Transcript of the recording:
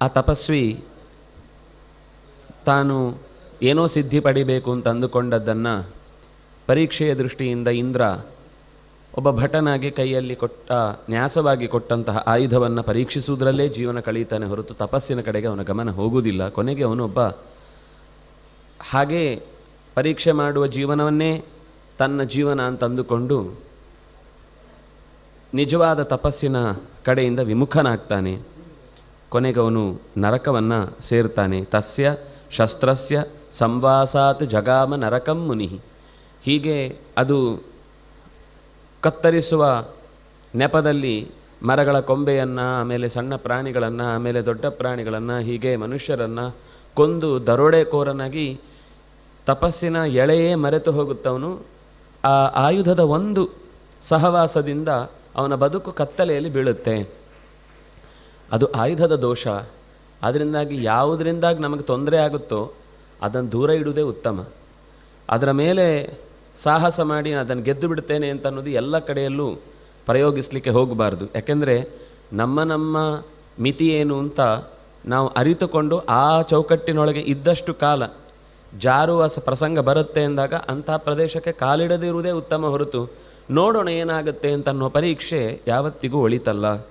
ಆ ತಪಸ್ವಿ ತಾನು ಏನೋ ಸಿದ್ಧಿ ಪಡಿಬೇಕು ಅಂತ ಅಂದುಕೊಂಡದ್ದನ್ನು ಪರೀಕ್ಷೆಯ ದೃಷ್ಟಿಯಿಂದ ಇಂದ್ರ ಒಬ್ಬ ಭಟನಾಗಿ ಕೈಯಲ್ಲಿ ಕೊಟ್ಟ, ನ್ಯಾಸವಾಗಿ ಕೊಟ್ಟಂತಹ ಆಯುಧವನ್ನು ಪರೀಕ್ಷಿಸುವುದರಲ್ಲೇ ಜೀವನ ಕಳೀತಾನೆ ಹೊರತು ತಪಸ್ಸಿನ ಕಡೆಗೆ ಅವನ ಗಮನ ಹೋಗುವುದಿಲ್ಲ. ಕೊನೆಗೆ ಅವನೊಬ್ಬ ಹಾಗೆ ಪರೀಕ್ಷೆ ಮಾಡುವ ಜೀವನವನ್ನೇ ತನ್ನ ಜೀವನ ಅಂತಂದುಕೊಂಡು ನಿಜವಾದ ತಪಸ್ಸಿನ ಕಡೆಯಿಂದ ವಿಮುಖನಾಗ್ತಾನೆ. ಕೊನೆಗೆ ಅವನು ನರಕವನ್ನು ಸೇರ್ತಾನೆ. ತಸ್ಯ ಶಸ್ತ್ರಸ್ಯ ಸಂವಾಸಾತ್ ಜಗಾಮ ನರಕಂ ಮುನಿ ಹೀಗೆ ಅದು ಕತ್ತರಿಸುವ ನೆಪದಲ್ಲಿ ಮರಗಳ ಕೊಂಬೆಯನ್ನು, ಆಮೇಲೆ ಸಣ್ಣ ಪ್ರಾಣಿಗಳನ್ನು, ಆಮೇಲೆ ದೊಡ್ಡ ಪ್ರಾಣಿಗಳನ್ನು, ಹೀಗೆ ಮನುಷ್ಯರನ್ನು ಕೊಂದು ದರೋಡೆಕೋರನಾಗಿ ತಪಸ್ಸಿನ ಎಳೆಯೇ ಮರೆತು ಹೋಗುತ್ತವನು. ಆ ಆಯುಧದ ಒಂದು ಸಹವಾಸದಿಂದ ಅವನ ಬದುಕು ಕತ್ತಲೆಯಲ್ಲಿ ಬೀಳುತ್ತೆ. ಅದು ಆಯುಧದ ದೋಷ. ಅದರಿಂದಾಗಿ ಯಾವುದರಿಂದಾಗಿ ನಮಗೆ ತೊಂದರೆ ಆಗುತ್ತೋ ಅದನ್ನು ದೂರ ಇಡುವುದೇ ಉತ್ತಮ. ಅದರ ಮೇಲೆ ಸಾಹಸ ಮಾಡಿ ಅದನ್ನು ಗೆದ್ದು ಬಿಡ್ತೇನೆ ಅಂತ ಅನ್ನೋದು ಎಲ್ಲ ಕಡೆಯಲ್ಲೂ ಪ್ರಯೋಗಿಸಲಿಕ್ಕೆ ಹೋಗಬಾರ್ದು. ಯಾಕೆಂದರೆ ನಮ್ಮ ನಮ್ಮ ಮಿತಿ ಏನು ಅಂತ ನಾವು ಅರಿತುಕೊಂಡು ಆ ಚೌಕಟ್ಟಿನೊಳಗೆ ಇದ್ದಷ್ಟು ಕಾಲ ಜಾರುವ ಪ್ರಸಂಗ ಬರುತ್ತೆ ಅಂದಾಗ ಅಂಥ ಪ್ರದೇಶಕ್ಕೆ ಕಾಲಿಡದಿರುವುದೇ ಉತ್ತಮ ಹೊರತು ನೋಡೋಣ ಏನಾಗುತ್ತೆ ಅಂತ ಅನ್ನೋ ಪರೀಕ್ಷೆ ಯಾವತ್ತಿಗೂ ಒಳಿತಲ್ಲ.